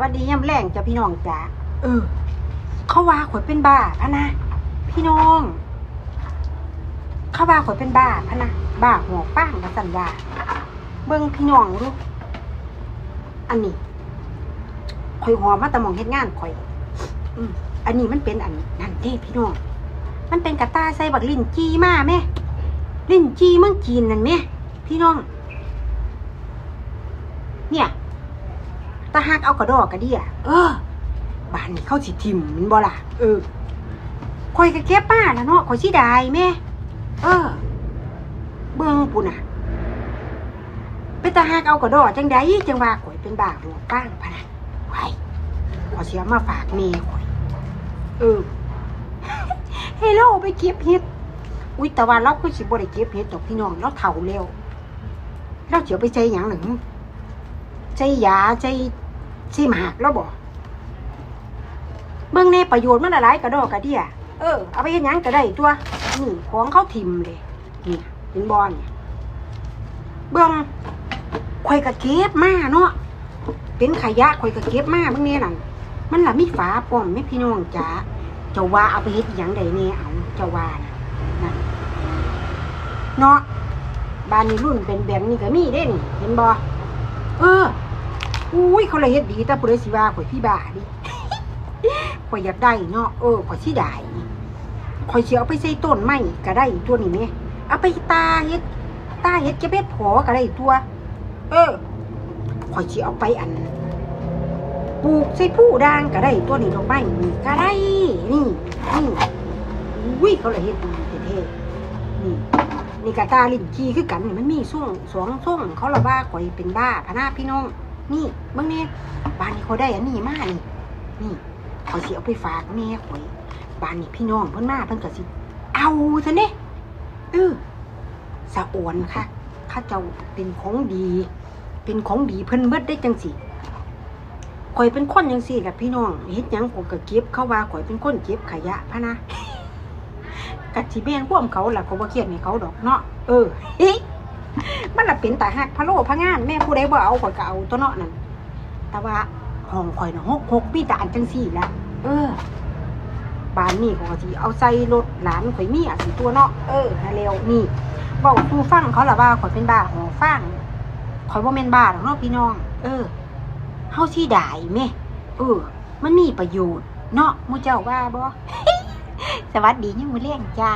วัสดีย่ำแรงจ้ะพี่น้องจ้าเออ เขาว่าข่อยเป็นบ้าพะนะ พี่น้อง เขาว่าข่อยเป็นบ้าพะนะบ้าหัวป้างกระสันว่า เบิ่งพี่น้องดูอันนี้ข่อยหอมมาแต่หมองเฮ็ดงานข่อย อืมอันนี้มันเป็นอันนั่นเด้พี่น้อง มันเป็นกระตายใส่บักลิ้นจีมาแม่ลิ้นจีเมืองจีนนั่นแม่พี่น้อง เนี่ยตาหักเอากระดอกกระเดียเออบ้านนี้เข้าสิทิมมันบ่ล่ะเออข่อยก็เก็บป้าแล้วเนาะข่อยสิได้แม่เออ เบิ่งปุ่นน่ะเป็นตาหักเอากระดอกจังไดจังว่าข่อยเป็นบ้าหัวป้างพะนะไว้ขอยสิเอามาฝากแม่ข่อย เออเฮโลไปเก็บเห็ดอุ้ยแต่ว่าเราคือสิบ่ได้เก็บเห็ดดอกพี่น้องเราเฒ่าแล้วเราสิเอาไปใจหยังหนึ่งใจยาใจ ใจหมากแล้วบ่เบิ่งในประโยชน์มันหลายกระดอกกระเดียเออเอาไปเฮ็ดหยังก็ได้ตัวนี่ของเขาทิมเลยนี่เห็นบ่เนี่ยเบิ่งข่อยก็เก็บมาเนาะเป็นขยะข่อยก็เก็บมาเบิ่งแน่นั่นมันล่ะมีฝาป้อมแม่พี่น้องจ๋าเจ้าว่าเอาไปเฮ็ดหยังได้แน่ยเอาเจ้าว่านะนะเนาะบ้านนี้รุ่นเป็นแบบนี้ก็มีเด้นี่เห็นบ่เออ อุ้ยเขาเลยเฮ็ดดีแต่ผู้ใดสิว่าข่อยพี่บ้าดิข่อยอยากได้เนาะเออข่อยสิได้ข่อยสิเอาไปใส่ต้นไม้ก็ได้ตัวนี้แม่เอาไปตาเฮ็ดตาเฮ็ดเก็บเฮ็ดผอก็ได้ตัว เออข่อยสิเอาไปอันปลูกใส่ผู้ด่างก็ได้ตัวนี้ดอกไม้นี่ก็ได้นี่นี่อุ้ยเขาเลยเฮ็ดดีเท่ๆนี่นี่กะตาลิ้นจีคือกันนี่มันมีส่วงสองส่วงเขาละว่าข่อยเป็นบ้าพนาพี่น้อง นี่เบิ่งแน่บ้านนี้เขาได้อันนี้มานี่ นี่เขาสิเอาไปฝากแม่ข่อยบ้านนี้พี่น้องเพิ่นมาเพิ่นก็สิ เอาซะเน่เออสะอวนค่ะข้าเจ้าเป็นของดี เป็นของดีเพิ่นเบิดได้จังสิข่อยเป็นคนจังซี่กับพี่น้องเฮ็ดหยังผมก็เก็บเขาว่าข่อยเป็นคนเก็บขยะพะนะกัดสิแม่นพ่วมเขาล่ะก็บ่เครียดให้เขาดอกเนาะเออเฮ้ มันละเป็นแตาหักพะโลพะงานแม่ผู้ใดบ่เอาข่อยก็เอาตัวเนาะนั่นแต่ว่าห้องข่อยน่ะหกหกมีแต่อันจังซี่ละเออบ้านนี้ข่อยก็สิเอาใส่รถหลานข่อยมีอะสิตัวเนาะเออนั่นแล้วนี่เว้าสู่ฟังเขาละว่าข่อยเป็นบ้าหอฟังข่อยบ่แม่นบ้าดอกเนาะพี่น้อง เออเฮาสิได้แม่เออ มันมีประโยชน์ เนาะมูเจ้าว่าบ่สวัสดียังมือเลี้ยงจ้า